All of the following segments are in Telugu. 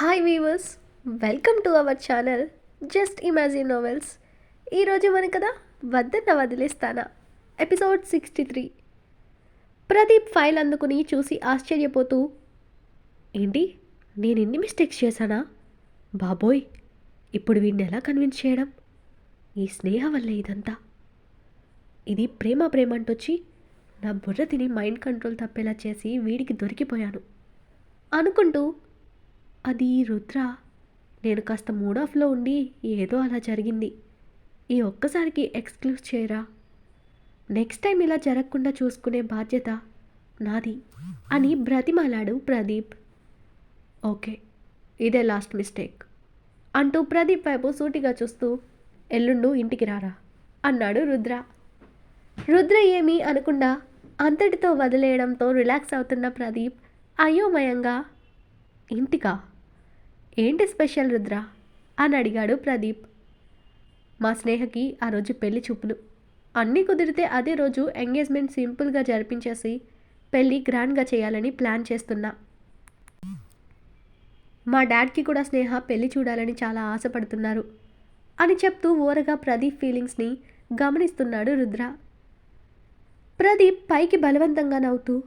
Hi viewers welcome to our channel just imagine novels ఈరోజు మన కదా వద్దన్న వదిలేస్తానా episode sixty three Pradeep file అందుకుని చూసి ఆశ్చర్యపోతూ ఏంటి నేను ఎన్ని మిస్టేక్స్ చేశానా? బాబోయ్ ఇప్పుడు వీడిని ఎలా కన్విన్స్ చేయడం? ఈ స్నేహ వల్ల ఇదంతా? ఇది ప్రేమ ప్రేమ అంటొచ్చి నా బుర్ర తిని మైండ్ కంట్రోల్ తప్పేలా చేసి వీడికి దొరికిపోయాను. అనుకుంటూ అది రుద్ర. నేను కాస్త మూడ్ ఆఫ్లో ఉండి ఏదో అలా జరిగింది. ఈ ఒక్కసారికి ఎక్స్క్లూజ్ చేయరా? నెక్స్ట్ టైం ఇలా జరగకుండా చూసుకునే బాధ్యత నాది అని బ్రతిమాలాడు ప్రదీప్. ఓకే ఇదే లాస్ట్ మిస్టేక్ అంటూ ప్రదీప్ వైపు సూటిగా చూస్తూ ఎల్లుండు ఇంటికి రారా? అన్నాడు రుద్ర. రుద్ర ఏమీ అనకుండా అంతటితో వదిలేయడంతో రిలాక్స్ అవుతున్న ప్రదీప్ అయోమయంగా ఇంటికా? ఏంటి స్పెషల్ రుద్ర? అని అడిగాడు ప్రదీప్. మా స్నేహకి ఆ రోజు పెళ్ళి చూపులు. అన్నీ కుదిరితే అదే రోజు ఎంగేజ్మెంట్ సింపుల్గా జరిపించేసి పెళ్ళి గ్రాండ్గా చేయాలని ప్లాన్ చేస్తున్నా. మా డాడ్కి కూడా స్నేహ పెళ్ళి చూడాలని చాలా ఆశపడుతున్నారు అని చెప్తూ ఓరగా ప్రదీప్ ఫీలింగ్స్ని గమనిస్తున్నాడు రుద్ర. ప్రదీప్ పైకి బలవంతంగా నవ్వుతూ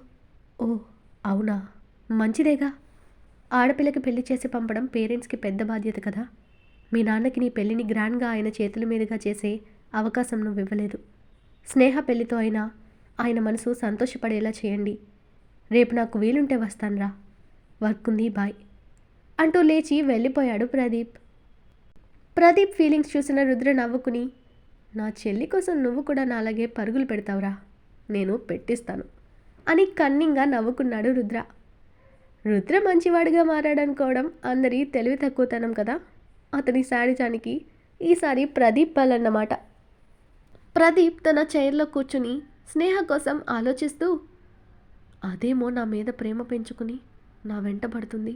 ఓ అవునా? మంచిదేగా? ఆడపిల్లకి పెళ్ళి చేసి పంపడం పేరెంట్స్కి పెద్ద బాధ్యత కదా. మీ నాన్నకి నీ పెళ్ళిని గ్రాండ్గా ఆయన చేతుల మీదుగా చేసే అవకాశం నువ్వు ఇవ్వలేదు. స్నేహ పెళ్ళితో అయినా ఆయన మనసు సంతోషపడేలా చేయండి. రేపు నాకు వీలుంటే వస్తానురా. వర్క్ ఉంది బాయ్. అంటూ లేచి వెళ్ళిపోయాడు ప్రదీప్. ప్రదీప్ ఫీలింగ్స్ చూసిన రుద్ర నవ్వుకుని నా చెల్లి కోసం నువ్వు కూడా నాలాగే పరుగులు పెడతావురా. నేను పెట్టిస్తాను అని కన్నింగా నవ్వుకున్నాడు రుద్ర. రుద్ర మంచివాడిగా మారాడనుకోవడం అందరి తెలివి తక్కువతనం కదా. అతని శాడిజానికి ఈసారి ప్రదీప్ బలన్నమాట ప్రదీప్ తన చైర్లో కూర్చుని స్నేహ కోసం ఆలోచిస్తూ అదేమో నా మీద ప్రేమ పెంచుకుని నా వెంట పడుతుంది.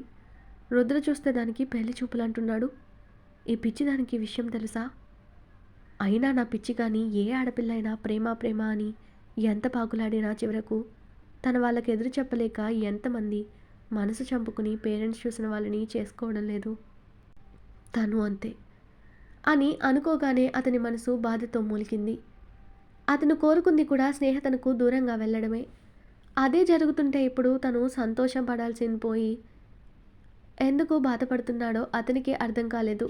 రుద్ర చూస్తే దానికి పెళ్ళి చూపులు అంటున్నాడు ఈ పిచ్చి దానికి విషయం తెలుసా? అయినా నా పిచ్చి కానీ ఏ ఆడపిల్ల అయినా ప్రేమ ప్రేమ అని ఎంత పాకులాడినా చివరకు తన వాళ్ళకి ఎదురు చెప్పలేక ఎంతమంది మనసు చంపుకుని పేరెంట్స్ చూసిన వాళ్ళని చేసుకోవడం లేదు. తను అంతే. అని అనుకోగానే అతని మనసు బాధతో మూలికింది. అతను కోరుకుంది కూడా స్నేహ తనకు దూరంగా వెళ్ళడమే. అదే జరుగుతుంటే ఇప్పుడు తను సంతోషం పడాల్సింది పోయి ఎందుకు బాధపడుతున్నాడో అతనికి అర్థం కాలేదు.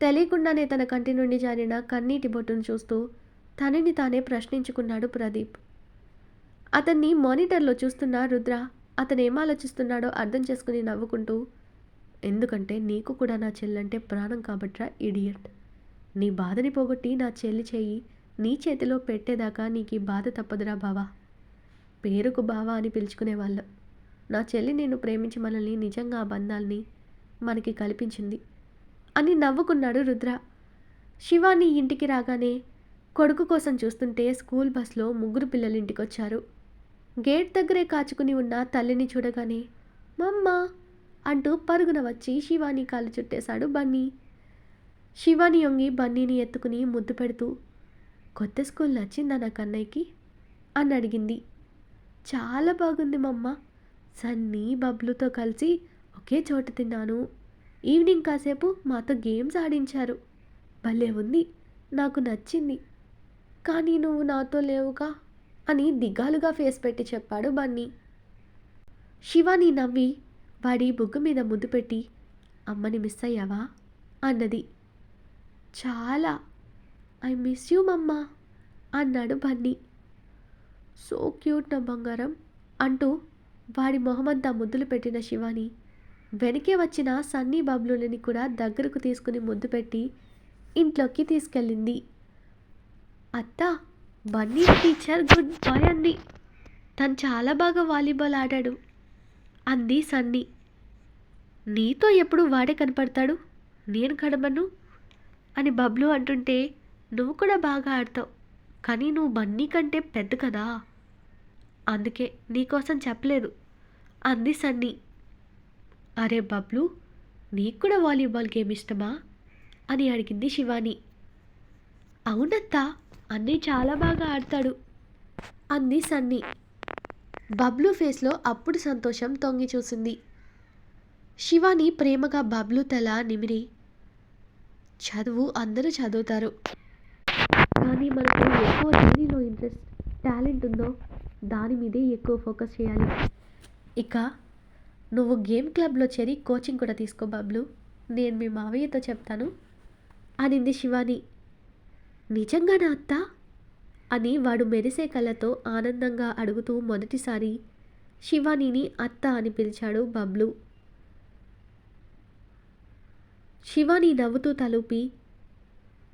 తెలియకుండానే తన కంటి నుండి జారిన కన్నీటి బొట్టును చూస్తూ తనని తానే ప్రశ్నించుకున్నాడు ప్రదీప్. అతన్ని మానిటర్లో చూస్తున్న రుద్ర అతను ఏం ఆలోచిస్తున్నాడో అర్థం చేసుకుని నవ్వుకుంటూ ఎందుకంటే నీకు కూడా నా చెల్లంటే ప్రాణం కాబట్రా ఇడియట్. నీ బాధని పోగొట్టి నా చెల్లి చేయి నీ చేతిలో పెట్టేదాకా నీకు ఈ బాధ తప్పదురా బావా. పేరుకు బావా అని పిలుచుకునేవాళ్ళం నా చెల్లి నేను ప్రేమించి మనల్ని నిజంగా ఆ బంధాల్ని మనకి కల్పించింది అని నవ్వుకున్నాడు రుద్ర. శివాని ఇంటికి రాగానే కొడుకు కోసం చూస్తుంటే స్కూల్ బస్లో ముగ్గురు పిల్లలు ఇంటికొచ్చారు గేట్ దగ్గరే కాచుకుని ఉన్న తల్లిని చూడగానే మమ్మ అంటూ పరుగున వచ్చి శివాని కాలు చుట్టేశాడు బన్నీ. శివాని యొంగి బన్నీని ఎత్తుకుని ముద్దు పెడుతూ కొత్త స్కూల్ నచ్చిందా నా కన్నయ్యకి? అని అడిగింది. చాలా బాగుంది మమ్మ సన్నీ బబ్లుతో కలిసి ఒకే చోట తిన్నాను. ఈవినింగ్ కాసేపు మాతో గేమ్స్ ఆడించారు. భలే ఉంది నాకు నచ్చింది. కానీ నువ్వు నాతో లేవుగా? అని దిగ్గాలుగా ఫేస్ పెట్టి చెప్పాడు బన్నీ. శివాని నవ్వి వాడి బుగ్గు మీద ముద్దు పెట్టి అమ్మని మిస్ అయ్యావా? అన్నది. చాలా. ఐ మిస్ యూ మమ్మా అన్నాడు బన్నీ. సో క్యూట్ నా బంగారం అంటూ వాడి మొహమంతా ముద్దులు పెట్టిన శివాని వెనకే వచ్చిన సన్నీ బబ్లులని కూడా దగ్గరకు తీసుకుని ముద్దు పెట్టి ఇంట్లోకి తీసుకెళ్ళింది. అత్త బన్నీ టీచర్ గుడ్ బాయ్ అంది. తను చాలా బాగా వాలీబాల్ ఆడాడు. అంది సన్నీ. నీతో ఎప్పుడు వాడే కనపడతాడు? నేను కనబను అని బబ్లు అంటుంటే నువ్వు కూడా బాగా ఆడతావు. కానీ నువ్వు బన్నీ కంటే పెద్ద కదా? అందుకే నీకోసం చెప్పలేదు అంది సన్నీ. అరే బబ్లు నీకు కూడా వాలీబాల్ గేమ్ ఇష్టమా? అని అడిగింది శివాని. అవునత్తా అన్నీ చాలా బాగా ఆడతాడు. అంది సన్నీ. బబ్లు ఫేస్లో అప్పుడు సంతోషం తొంగి చూసింది. శివాని ప్రేమగా బబ్లు తల నిమిరి. చదువు అందరూ చదువుతారు. కానీ మనకు ఎక్కువ దేనిలో ఇంట్రెస్ట్ టాలెంట్ ఉందో దాని మీదే ఎక్కువ ఫోకస్ చేయాలి. ఇక నువ్వు గేమ్ క్లబ్లో చేరి కోచింగ్ కూడా తీసుకో బబ్లు. నేను మీ మావయ్యతో చెప్తాను అనింది శివాని. నిజంగా నా అత్త? అని వాడు మెరిసే కళ్ళతో ఆనందంగా అడుగుతూ మొదటిసారి శివానీని అత్త అని పిలిచాడు బబ్లు. శివాని నవ్వుతూ తలూపి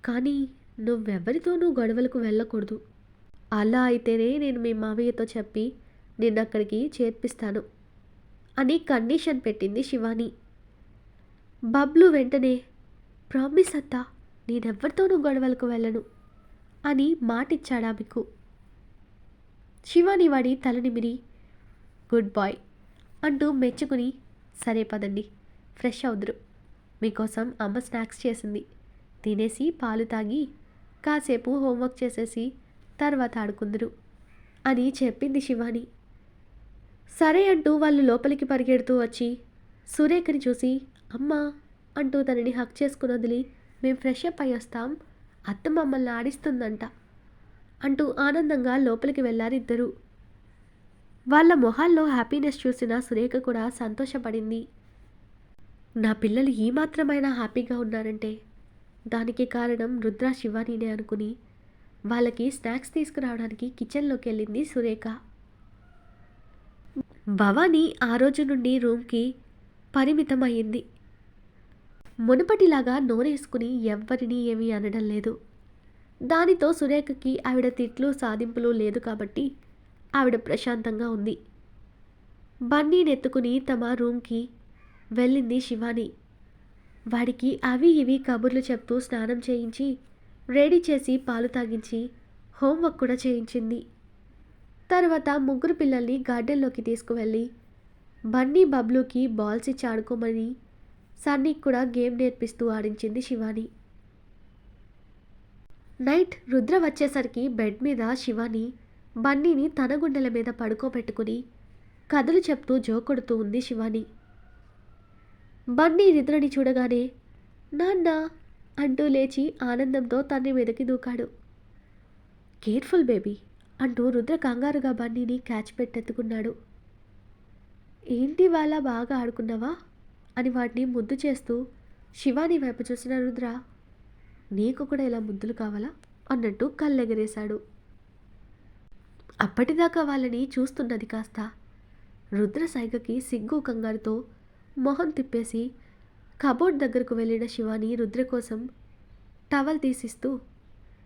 కానీ నువ్వెవరితోనూ గొడవలకు వెళ్ళకూడదు. అలా అయితేనే నేను మీ మావయ్యతో చెప్పి నేను అక్కడికి చేర్పిస్తాను అని కండిషన్ పెట్టింది శివాని. బబ్లు వెంటనే ప్రామిస్ అత్తా నేనెవ్వరితోనూ గొడవలకు వెళ్ళను అని మాటిచ్చాడా మీకు శివాని వాడి తలనిమిరి గుడ్ బాయ్ అంటూ మెచ్చుకుని సరే పదండి ఫ్రెష్ అవుదురు. మీకోసం అమ్మ స్నాక్స్ చేసింది. తినేసి పాలు తాగి కాసేపు హోంవర్క్ చేసేసి తర్వాత ఆడుకుందరు అని చెప్పింది శివాని. సరే అంటూ వాళ్ళు లోపలికి పరిగెడుతూ వచ్చి సురేఖని చూసి అమ్మా అంటూ తనని హక్ చేసుకుని వదిలి మేము ఫ్రెష్ అప్ అయి వస్తాం అత్త మమ్మల్ని ఆడిస్తుందంట అంటూ ఆనందంగా లోపలికి వెళ్ళారిద్దరూ వాళ్ళ మొహాల్లో హ్యాపీనెస్ చూసిన సురేఖ కూడా సంతోషపడింది. నా పిల్లలు ఈ మాత్రమైనా హ్యాపీగా ఉన్నారంటే దానికి కారణం రుద్ర శివానీనే అనుకుని వాళ్ళకి స్నాక్స్ తీసుకురావడానికి కిచెన్లోకి వెళ్ళింది సురేఖ. భవానీ ఆ రోజు నుండి రూమ్కి పరిమితం మునుపటిలాగా నోరేసుకుని ఎవ్వరినీ ఏమీ అనడం లేదు. దానితో సురేఖకి ఆవిడ తిట్లు సాధింపులు లేదు కాబట్టి ఆవిడ ప్రశాంతంగా ఉంది. బన్నీనెత్తుకుని తమ రూమ్కి వెళ్ళింది శివాని. వాడికి అవి ఇవి కబుర్లు చెప్తూ స్నానం చేయించి రెడీ చేసి పాలు తాగించి హోంవర్క్ కూడా చేయించింది. తర్వాత ముగ్గురు పిల్లల్ని గార్డెన్లోకి తీసుకువెళ్ళి బన్నీ బబ్లూకి బాల్స్ ఇచ్చి ఆడుకోమని సన్నీకి కూడా గేమ్ నేర్పిస్తూ ఆడించింది శివాని. నైట్ రుద్ర వచ్చేసరికి బెడ్ మీద శివాని బన్నీని తన గుండెల మీద పడుకోబెట్టుకుని కథలు చెప్తూ జోకొడుతూ ఉంది శివాని. బన్నీ రుద్రని చూడగానే నాన్న అంటూ లేచి ఆనందంతో తన్ని మీదకి దూకాడు. కేర్ఫుల్ బేబీ అంటూ రుద్ర కంగారుగా బన్నీని క్యాచ్ పెట్టెత్తుకున్నాడు. ఏంటి వాళ్ళ బాగా ఆడుకున్నావా? అని వాటిని ముద్దు చేస్తూ శివాని వైపు చూసిన రుద్ర నీకు కూడా ఇలా ముద్దులు కావాలా? అన్నట్టు కళ్ళెగరేశాడు. అప్పటిదాకా వాళ్ళని చూస్తున్నది కాస్త రుద్ర సైగకి సిగ్గు కంగారుతో మొహం తిప్పేసి కబోర్డ్ దగ్గరకు వెళ్ళిన శివాని రుద్ర కోసం టవల్ తీసిస్తూ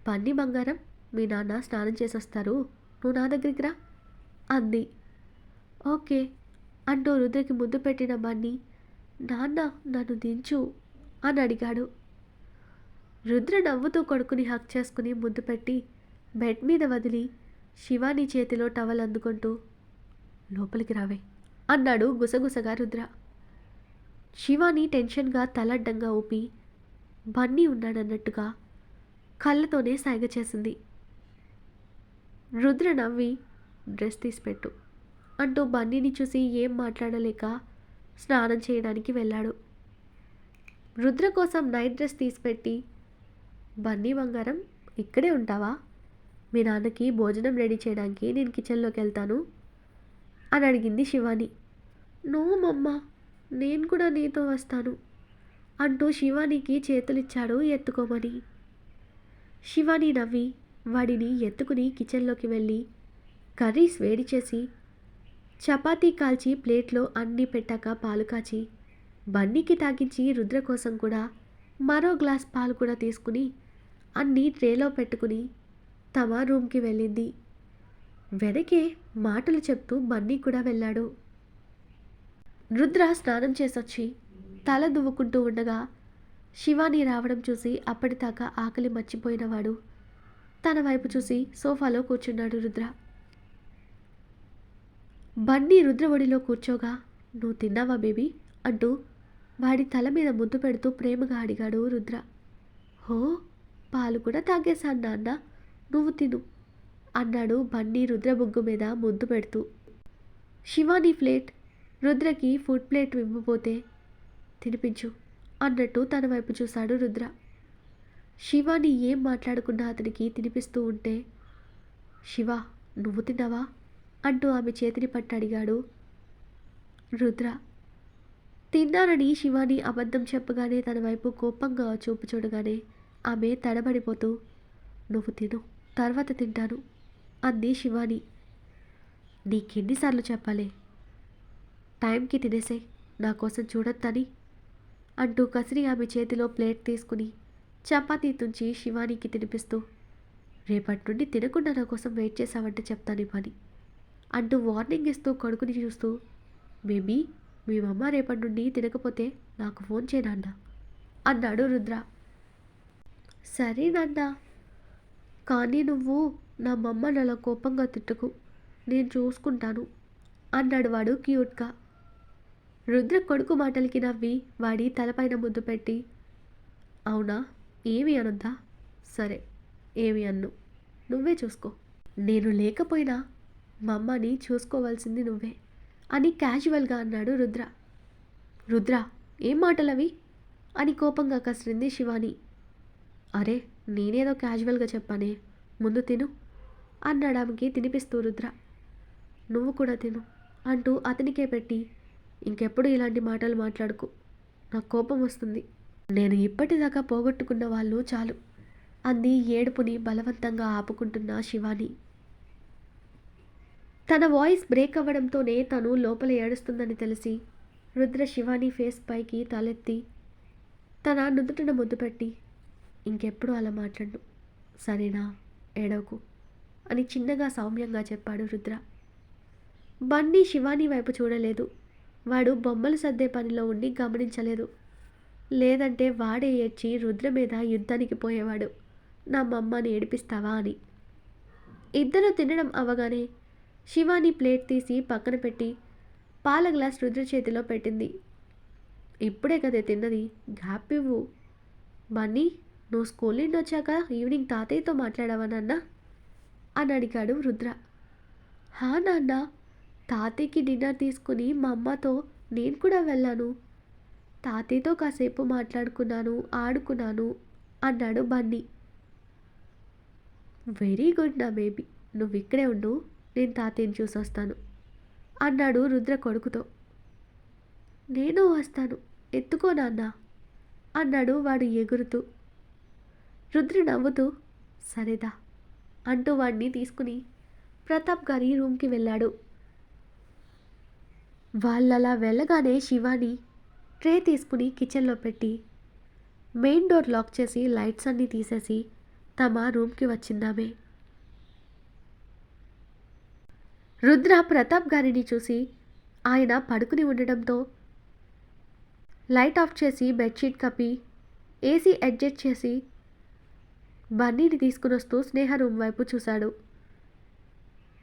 పన్ని బంగారం మీ నాన్న స్నానం చేసొస్తారు. నువ్వు నా దగ్గరికి రా. అంది. ఓకే అంటూ రుద్రకి ముద్దు పెట్టిన బన్నీ నాన్న నన్ను దించు అని అడిగాడు. రుద్ర నవ్వుతూ కొడుకుని హక్ చేసుకుని ముద్దు పెట్టి బెడ్ మీద వదిలి శివాని చేతిలో టవల్ అందుకుంటూ లోపలికి రావే అన్నాడు గుసగుసగా రుద్ర. శివాని టెన్షన్గా తలడ్డంగా ఊపి బన్నీ ఉన్నాడన్నట్టుగా కళ్ళతోనే సైగ చేసింది. రుద్ర నవ్వి డ్రెస్ తీసిపెట్టు అంటూ బన్నీని చూసి ఏం మాట్లాడలేక స్నానం చేయడానికి వెళ్ళాడు. రుద్ర కోసం నైట్ డ్రెస్ తీసిపెట్టి బన్నీ బంగారం ఇక్కడే ఉంటావా? మీ నాన్నకి భోజనం రెడీ చేయడానికి నేను కిచెన్లోకి వెళ్తాను అని అడిగింది శివాని. నువ్వు మమ్మ నేను కూడా నీతో వస్తాను అంటూ శివానికి చేతులిచ్చాడు ఎత్తుకోమని. శివాని నవ్వి వాడిని ఎత్తుకుని కిచెన్లోకి వెళ్ళి కర్రీస్ వేడి చేసి చపాతీ కాల్చి ప్లేట్లో అన్నీ పెట్టాక పాలు కాచి బన్నీకి తాగించి రుద్ర కోసం కూడా మరో గ్లాస్ పాలు కూడా తీసుకుని అన్నీ ట్రేలో పెట్టుకుని తమ రూమ్కి వెళ్ళింది. వెనకే మాటలు చెప్తూ బన్నీ కూడా వెళ్ళాడు. రుద్ర స్నానం చేసొచ్చి తల దువ్వుకుంటూ ఉండగా శివాని రావడం చూసి అప్పటిదాకా ఆకలి మర్చిపోయినవాడు. తన వైపు చూసి సోఫాలో కూర్చున్నాడు రుద్ర. బండి రుద్ర ఒడిలో కూర్చోగా నువ్వు తిన్నావా బేబీ? అంటూ వాడి తల మీద ముద్దు పెడుతూ ప్రేమగా అడిగాడు రుద్ర. హో పాలు కూడా తాగేశాను నాన్న నువ్వు తిను అన్నాడు బండి రుద్ర బుగ్గు మీద ముద్దు పెడుతూ. శివాని ప్లేట్ రుద్రకి ఫుడ్ ప్లేట్ ఇవ్వబోతే తినిపించు అన్నట్టు తన వైపు చూశాడు రుద్ర. శివాని ఏం మాట్లాడుకున్నా అతనికి తినిపిస్తూ ఉంటే శివ నువ్వు తిన్నావా? అంటూ ఆమె చేతిని పట్టి అడిగాడు రుద్ర తిన్నానని శివాని అబద్ధం చెప్పగానే తన వైపు కోపంగా చూపు చూడగానే ఆమె తడబడిపోతూ నువ్వు తిను తర్వాత తింటాను అంది శివాని. నీకెన్నిసార్లు చెప్పాలి టైంకి తినేసే నా కోసం చూడొద్దని అంటూ కసిరి ఆమె చేతిలో ప్లేట్ తీసుకుని చపాతీ తుంచి శివానికి తినిపిస్తూ రేపటి నుండి తినకుండా నా కోసం వెయిట్ చేసావంటే చెప్తాను పని. అంటూ వార్నింగ్ ఇస్తూ కొడుకుని చూస్తూ మేబీ మీ అమ్మ రేపటి నుండి తినకపోతే నాకు ఫోన్ చేయనన్న అన్నాడు రుద్ర. సరే నాన్న కానీ నువ్వు నా మమ్మ అలా కోపంగా తిట్టుకు నేను చూసుకుంటాను అన్నాడు వాడు క్యూట్గా రుద్ర కొడుకు మాటలకి నవ్వి వాడి తలపైన ముద్దు పెట్టి అవునా ఏమి అనొద్దా సరే ఏమి అన్ను? నువ్వే చూసుకో. నేను లేకపోయినా మా అమ్మని చూసుకోవాల్సింది నువ్వే అని క్యాజువల్గా అన్నాడు రుద్ర. రుద్ర ఏం మాటలవి? అని కోపంగా కసిరింది శివాని. అరే నేనేదో క్యాజువల్గా చెప్పానే ముందు తిను అన్నాడు ఆమెకి తినిపిస్తూ రుద్ర. నువ్వు కూడా తిను అంటూ అతనికే పెట్టి ఇంకెప్పుడు ఇలాంటి మాటలు మాట్లాడుకు నాకు కోపం వస్తుంది. నేను ఇప్పటిదాకా పోగొట్టుకున్న వాళ్ళు చాలు అంది ఏడుపుని బలవంతంగా ఆపుకుంటున్న శివాని. తన వాయిస్ బ్రేక్ అవ్వడంతోనే తను లోపల ఏడుస్తుందని తెలిసి రుద్ర శివాని ఫేస్ పైకి తలెత్తి తన నుదుటిన ముద్దు పెట్టి ఇంకెప్పుడు అలా మాట్లాడు సరేనా? ఏడవకు. అని చిన్నగా సౌమ్యంగా చెప్పాడు రుద్ర. బన్నీ శివాని వైపు చూడలేదు. వాడు బొమ్మలు సర్దే పనిలో ఉండి గమనించలేదు. లేదంటే వాడే ఏడ్చి రుద్ర మీద యుద్ధానికి పోయేవాడు. నా మమ్మని ఏడిపిస్తావా? అని. ఇద్దరు తినడం అవగానే శివాని ప్లేట్ తీసి పక్కన పెట్టి పాల గ్లాస్ రుద్ర చేతిలో పెట్టింది. ఇప్పుడే కదే తిన్నది. గ్యాప్ ఇవ్వు. బన్నీ నువ్వు స్కూల్ నుండి వచ్చాక ఈవినింగ్ తాతయ్యతో మాట్లాడావా నాన్న? అని అడిగాడు రుద్ర. హా నాన్న తాతయ్యకి డిన్నర్ తీసుకుని మా అమ్మతో నేను కూడా వెళ్ళాను. తాతయ్యతో కాసేపు మాట్లాడుకున్నాను ఆడుకున్నాను అన్నాడు బన్నీ వెరీ గుడ్ నా బేబీ నువ్వు ఇక్కడే ఉండు. నేను తాతయ్యని చూసి వస్తాను అన్నాడు రుద్ర కొడుకుతో. నేను వస్తాను. ఎత్తుకో నాన్న? అన్నాడు వాడు ఎగురుతూ. రుద్ర నవ్వుతూ సరేదా అంటూ వాడిని తీసుకుని ప్రతాప్ గారి రూమ్కి వెళ్ళాడు. వాళ్ళలా వెళ్ళగానే శివాని ట్రే తీసుకుని కిచెన్లో పెట్టి మెయిన్ డోర్ లాక్ చేసి లైట్స్ అన్నీ తీసేసి తమ రూమ్కి వచ్చిందామే. రుద్ర ప్రతాప్ గారిని చూసి ఆయన పడుకుని ఉండడంతో లైట్ ఆఫ్ చేసి బెడ్షీట్ కప్పి ఏసీ అడ్జస్ట్ చేసి బన్నీని తీసుకుని వస్తూ స్నేహ రూమ్ వైపు చూశాడు.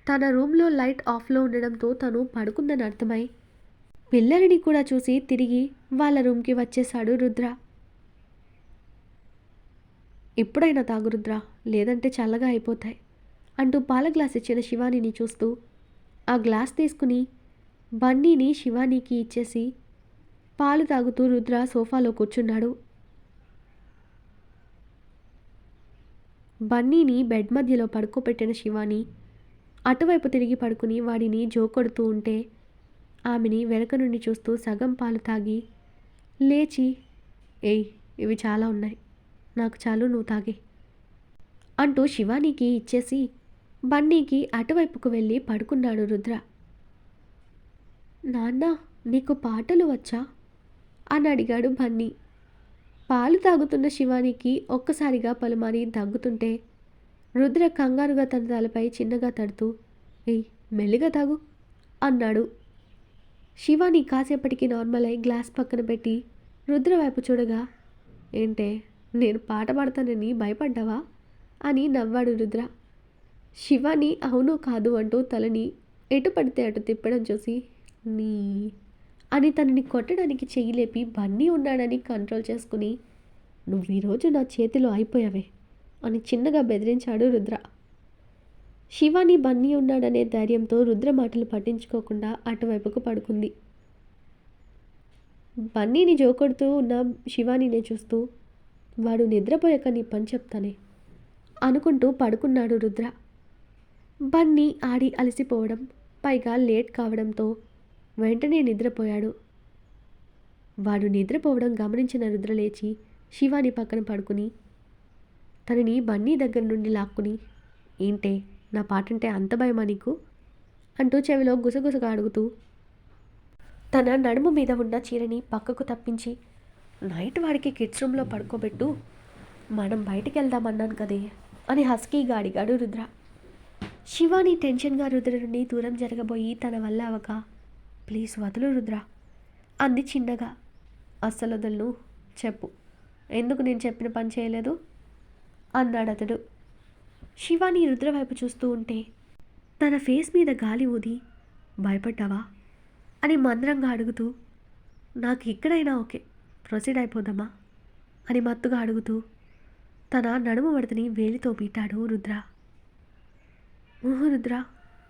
తన రూమ్లో లైట్ ఆఫ్లో ఉండడంతో తను పడుకుందని అర్థమై పిల్లలని కూడా చూసి తిరిగి వాళ్ళ రూమ్కి వచ్చేశాడు రుద్ర. ఎప్పుడైనా తాగు రుద్ర లేదంటే చల్లగా అయిపోతాయి అంటూ పాల గ్లాస్ ఇచ్చిన శివానిని చూస్తూ ఆ గ్లాస్ తీసుకుని బన్నీని శివానీకి ఇచ్చేసి పాలు తాగుతూ రుద్ర సోఫాలో కూర్చున్నాడు. బన్నీని బెడ్ మధ్యలో పడుకోబెట్టిన శివాని అటువైపు తిరిగి పడుకుని వాడిని జోకొడుతూ ఉంటే ఆమెని వెనక నుండి చూస్తూ సగం పాలు తాగి లేచి ఏయ్ ఇవి చాలా ఉన్నాయి. నాకు చాలు నువ్వు తాగే అంటూ శివానీకి ఇచ్చేసి బన్నీకి అటువైపుకు వెళ్ళి పడుకున్నాడు రుద్ర. నాన్న నీకు పాటలు వచ్చా? అని అడిగాడు బన్నీ. పాలు తాగుతున్న శివానికి ఒక్కసారిగా పలుమారి దగ్గుతుంటే రుద్ర కంగారుగా తన తలపై చిన్నగా తడుతూ ఏయ్ మెల్లిగా తాగు అన్నాడు. శివాని కాసేపటికి నార్మల్ అయి గ్లాస్ పక్కన పెట్టి రుద్ర వైపు చూడగా ఏంటే నేను పాట పాడతానని భయపడ్డావా? అని నవ్వాడు రుద్ర. శివాని అవును కాదు అంటూ తలని ఎటు పడితే అటు తిప్పడం చూసి నీ అని తనని కొట్టడానికి చెయ్యి లేపి బన్నీ ఉన్నాడని కంట్రోల్ చేసుకుని నువ్వు ఈరోజు నా చేతిలో అయిపోయావే అని చిన్నగా బెదిరించాడు రుద్ర. శివాని బన్నీ ఉన్నాడనే ధైర్యంతో రుద్ర మాటలు పట్టించుకోకుండా అటువైపుకు పడుకుంది. బన్నీని జోకొడుతూ ఉన్న శివానినే చూస్తూ వాడు నిద్రపోయాక నీ పని చెప్తానే అనుకుంటూ పడుకున్నాడు రుద్ర. బన్నీ ఆడి అలసిపోవడం పైగా లేట్ కావడంతో వెంటనే నిద్రపోయాడు. వాడు నిద్రపోవడం గమనించిన రుద్ర లేచి శివాని పక్కన పడుకుని తనని బన్నీ దగ్గర నుండి లాక్కుని ఏంటే నా పాటంటే అంత భయమా నీకు? అంటూ చెవిలో గుసగుసగా అడుగుతూ తన నడుము మీద ఉన్న చీరని పక్కకు తప్పించి నైట్ వాడికి కిడ్స్ రూమ్లో పడుకోబెట్టు మనం బయటికి వెళ్దామన్నాను కదే అని హస్కీగా అడిగాడు రుద్ర. శివాని టెన్షన్గా రుద్ర నుండి దూరం జరగబోయి తన వల్ల అవక. ప్లీజ్ వదులు రుద్ర అంది చిన్నగా. అస్సలు వదలను చెప్పు. ఎందుకు నేను చెప్పిన పని చేయలేదు? అన్నాడు అతడు. శివాని రుద్ర వైపు చూస్తూ ఉంటే తన ఫేస్ మీద గాలి ఊది భయపడ్డావా? అని మందరంగా అడుగుతూ నాకు ఎక్కడైనా ఓకే ప్రొసీడ్ అయిపోదామా అని మత్తుగా అడుగుతూ తన నడుము వడతని వేలితో పీటాడు రుద్ర. ఊహు రుద్ర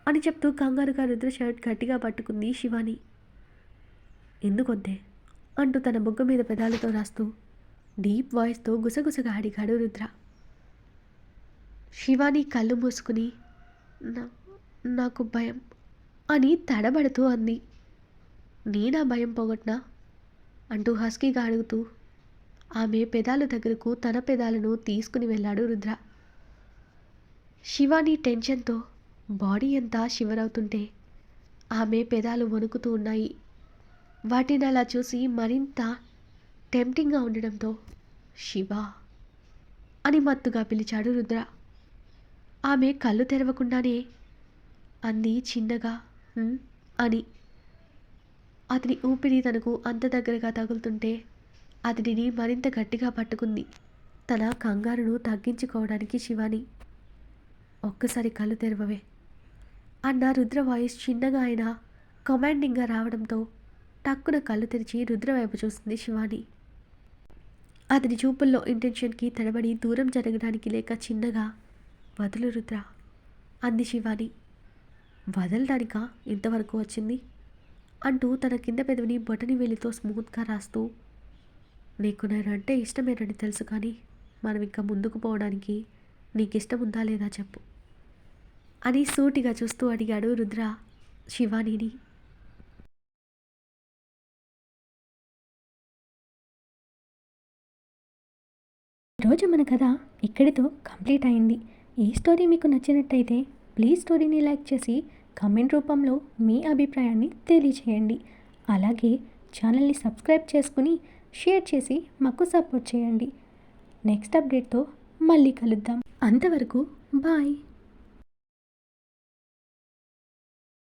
అని చెప్తూ కంగారుగా రుద్ర షర్ట్ గట్టిగా పట్టుకుంది శివాని. ఎందుకొద్దే అంటూ తన బుగ్గ మీద పెదాలతో రాస్తూ డీప్ వాయిస్తో గుసగుసగా అడిగాడు రుద్ర. శివాని కళ్ళు మూసుకుని నాకు భయం అని తడబడుతూ అంది. నేనా భయం పోగొట్నా అంటూ హస్కీగా అడుగుతూ ఆమె పెదాల దగ్గరకు తన పెదాలను తీసుకుని వెళ్ళాడు రుద్ర. శివాని టెన్షన్తో బాడీ అంతా శివరవుతుంటే ఆమె పెదాలు వణుకుతూ ఉన్నాయి. వాటిని అలా చూసి మరింత టెంప్టింగ్గా ఉండడంతో శివ అని మత్తుగా పిలిచాడు రుద్ర. ఆమె కళ్ళు తెరవకుండానే అంది చిన్నగా అని. అతని ఊపిరి తనకు అంత దగ్గరగా తగులుతుంటే అతడిని మరింత గట్టిగా పట్టుకుంది. తన కంగారును తగ్గించుకోవడానికి శివాని ఒక్కసారి కళ్ళు తెరవవే. అన్న రుద్ర వాయిస్ చిన్నగా అయినా కమాండింగ్గా రావడంతో టక్కున కళ్ళు తెరిచి రుద్ర వైపు చూస్తుంది శివాని. అతని చూపుల్లో ఇంటెన్షన్కి తడబడి దూరం జరగడానికి లేక చిన్నగా వదులు రుద్ర అంది శివాని. వదలడానికా? ఇంతవరకు వచ్చింది? అంటూ తన కింద పెదవిని బొటని వేలితో స్మూత్గా రాస్తూ నీకు నేనంటే ఇష్టమేనని తెలుసు కానీ మనం ఇంకా ముందుకు పోవడానికి నీకు ఇష్టం ఉందా లేదా చెప్పు. అని సూటిగా చూస్తూ అడిగాడు రుద్ర శివానీని. ఈరోజు మన కథ ఇక్కడితో కంప్లీట్ అయింది. ఈ స్టోరీ మీకు నచ్చినట్టయితే ప్లీజ్ స్టోరీని లైక్ చేసి కమెంట్ రూపంలో మీ అభిప్రాయాన్ని తెలియచేయండి. అలాగే ఛానల్ని సబ్స్క్రైబ్ చేసుకుని షేర్ చేసి మాకు సపోర్ట్ చేయండి. నెక్స్ట్ అప్డేట్తో మళ్ళీ కలుద్దాం. అంతవరకు బాయ్.